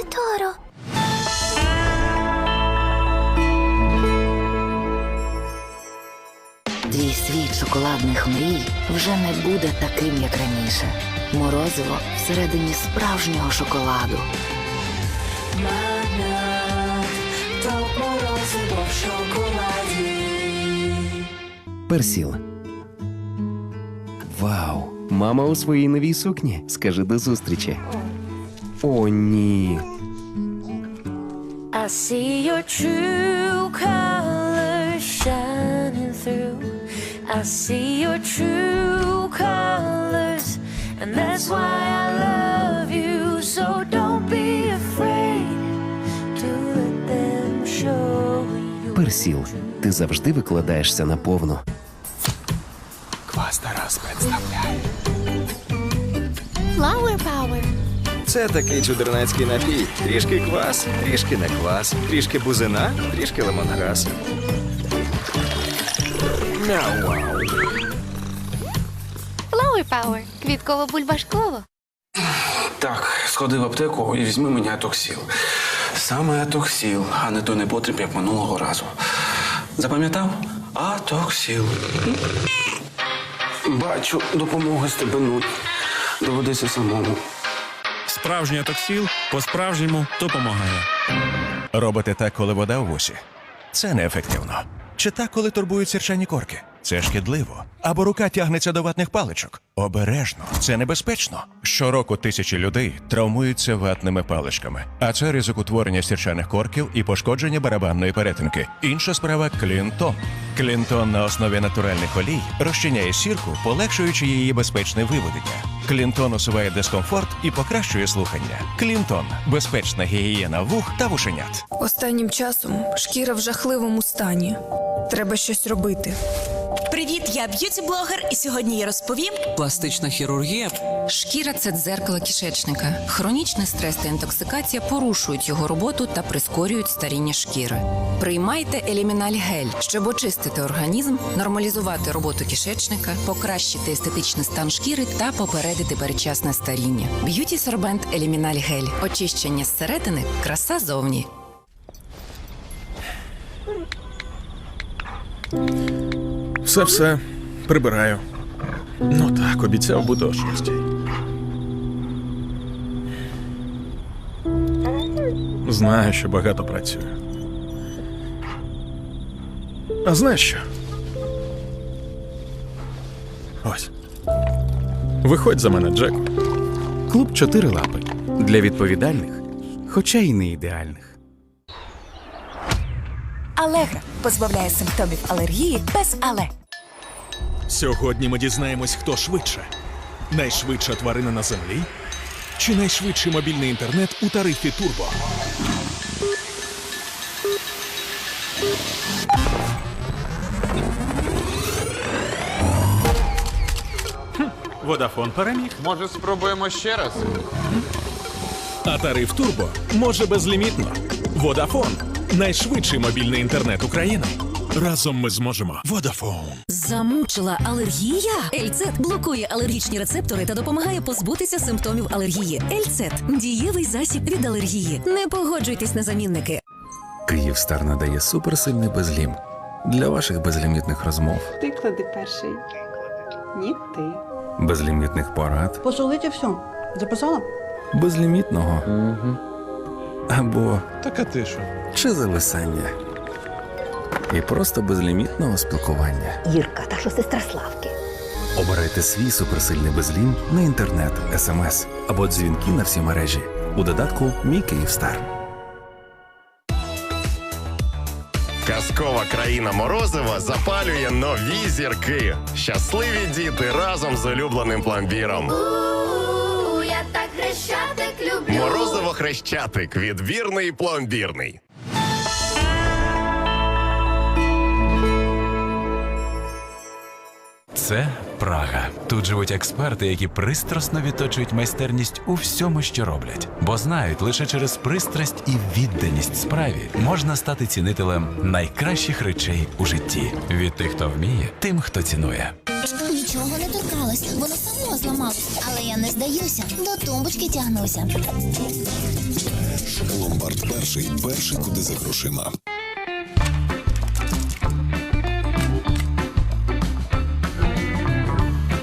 Торо. Твій світ шоколадних мрій вже не буде таким, як раніше. Морозиво всередині справжнього шоколаду. Персіл. Вау! Мама у своїй новій сукні. Скажи до зустрічі. О, ні. I see your true colors shining through. I see your true colors, and that's why I love you. So don't be afraid to let them show you. Персіл. Ти завжди викладаєшся на повну. Квас Тарас представляє. Flower Power. Це такий чудернацький напій. Трішки квас, трішки не квас, трішки бузина, трішки лимонграс. Мяу. Flower Power. Квітково-бульбашково. Так, сходи в аптеку і візьми мені атоксіл. Саме атоксіл, а не той непотріб, як минулого разу. Запам'ятав? Атоксіл. Бачу, допомоги стебенуть. Доведеться самому. Справжній атоксіл по-справжньому допомагає. Робите так, коли вода у вусі? Це неефективно. Чи так, коли турбують сірчані корки? Це шкідливо. Або рука тягнеться до ватних паличок. Обережно, це небезпечно. Щороку тисячі людей травмуються ватними паличками, а це ризик утворення сірчаних корків і пошкодження барабанної перетинки. Інша справа клінтон. Клінтон на основі натуральних олій розчиняє сірку, полегшуючи її безпечне виведення. Клінтон усуває дискомфорт і покращує слухання. Клінтон безпечна гігієна вух та вушенят. Останнім часом шкіра в жахливому стані. Треба щось робити. Привіт, я б'юті-блогер, і сьогодні я розповім. Пластична хірургія Шкіра це дзеркало кишечника. Хронічний стрес та інтоксикація порушують його роботу та прискорюють старіння шкіри. Приймайте еліміналь гель, щоб очистити організм, нормалізувати роботу кишечника, покращити естетичний стан шкіри та попередити передчасне старіння. Б'юті сорбент еліміналь гель. Очищення зсередини, краса зовні. Все все прибираю. Ну так, обіцяв бути о шостій. Знаю, що багато працюю. А знаєш що? Ось. Виходь за мене, Джек. Клуб чотири лапи для відповідальних, хоча й не ідеальних. Алегра позбавляє симптомів алергії без але. Сьогодні ми дізнаємось, хто швидше. Найшвидша тварина на землі чи найшвидший мобільний інтернет у тарифі Турбо. Водафон переміг. Може, спробуємо ще раз? А тариф Турбо може безлімітно. Водафон найшвидший мобільний інтернет України. Разом ми зможемо. Водафон. Замучила алергія? Ельцет блокує алергічні рецептори та допомагає позбутися симптомів алергії. Ельцет дієвий засіб від алергії. Не погоджуйтесь на замінники. Київстар надає суперсильний безлім для ваших безлімітних розмов, Ти клади перший. Ні, ти. безлімітних порад, Посолити все. Записала? безлімітного або Так а ти що? чи зависання. І просто безлімітного спілкування. Юрка, та що сестра Славки. Обирайте свій суперсильний безлім на інтернет, смс або дзвінки на всі мережі у додатку Мій Київстар. Казкова країна Морозива запалює нові зірки. Щасливі діти разом з улюбленим пломбіром. У, я так хрещатик люблю. Морозиво хрещатик. Відбірний пломбірний. Це Прага. Тут живуть експерти, які пристрасно відточують майстерність у всьому, що роблять, бо знають, лише через пристрасть і відданість справі можна стати цінителем найкращих речей у житті. Від тих, хто вміє, тим, хто цінує. Нічого не торкалось, воно само зламалось. Але я не здаюся, до тумбочки тягнуся. Ломбард перший, перший куди за грошима.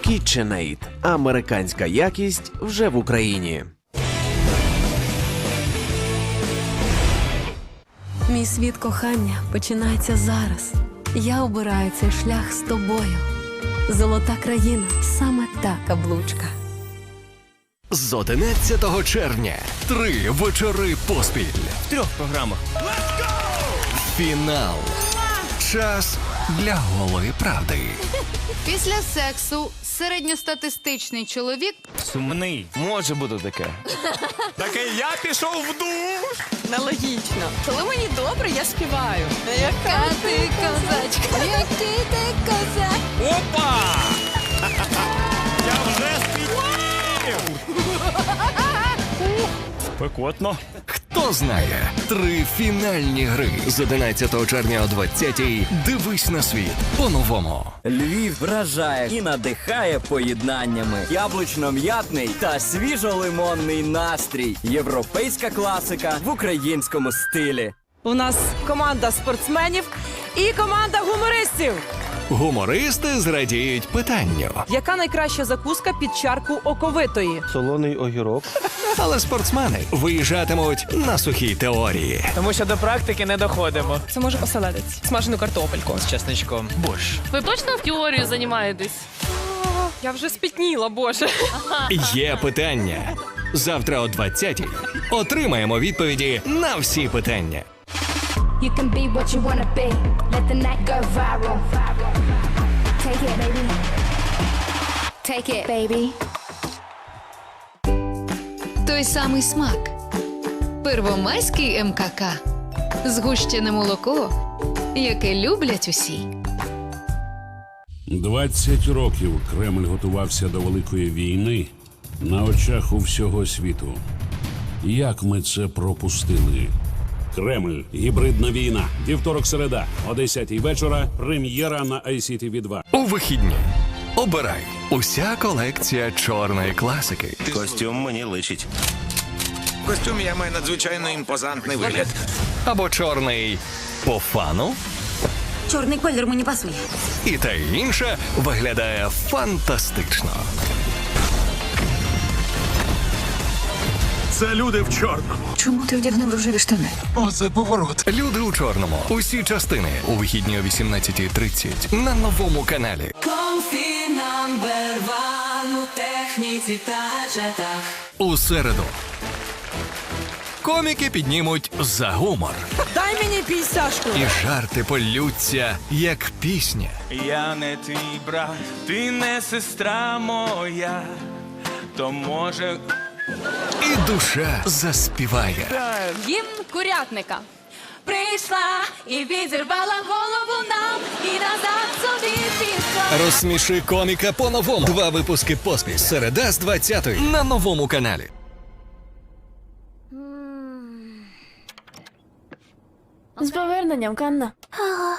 KitchenAid. Американська якість вже в Україні. Мій світ кохання починається зараз. Я обираю цей шлях з тобою. Золота країна саме та каблучка. З 11 червня три вечори поспіль. В трьох програмах. Фінал. Час для голої правди. Після сексу середньостатистичний чоловік Сумний. Може бути таке. Таке я пішов в душ. Нелогічно. Коли мені добре, я співаю. Яка ти козачка, який ти козак. Опа! Я вже співаю. Спекотно. Хто знає? Три фінальні гри з 11 червня о 20-й. Дивись на світ по-новому. Львів вражає і надихає поєднаннями. Яблучно-м'ятний та свіжо-лимонний настрій. Європейська класика в українському стилі. У нас команда спортсменів і команда гумористів. Гумористи зрадіють питанню. Яка найкраща закуска під чарку оковитої? Солоний огірок. Але спортсмени виїжджатимуть на сухій теорії. Тому що до практики не доходимо. Це може оселедець, смажену картопельку. З чесничком. Борщ. Ви точно в теорію займаєтесь? Я вже спітніла, боже. Є питання. Завтра о 20-й отримаємо відповіді на всі питання. You can be what you wanna be. Let the night go viral. Take Take it, baby. Той самий смак. Первомайський МКК. Згущене молоко, яке люблять усі. 20 років Кремль готувався до великої війни на очах у всього світу. Як ми це пропустили? Кремль, гібридна війна. Вівторок середа, о 10 вечора. Прем'єра на ICTV 2 У вихідні обирай уся колекція чорної класики. Костюм мені личить. В костюмі я маю надзвичайно імпозантний вигляд. Або чорний по фану. Чорний колір мені пасує. І те і інше виглядає фантастично. Це люди в чорному. Чому ти вдягнув рожеві штани? Оце поворот. Люди у чорному. Усі частини у вихідні о 18.30 на новому каналі. Намбер ван у техніці та джетах. У середу. Коміки піднімуть за гумор. Дай мені пісяшку. І жарти полються, як пісня. Я не твій брат, ти не сестра моя. То може. І душа заспіває. Гімн курятника. Прийшла і відірвала голову нам, і назад. Розсміши коміка по-новому. Два випуски поспіль. Середа з 20-ї на новому каналі. З поверненням, Канна. Ага.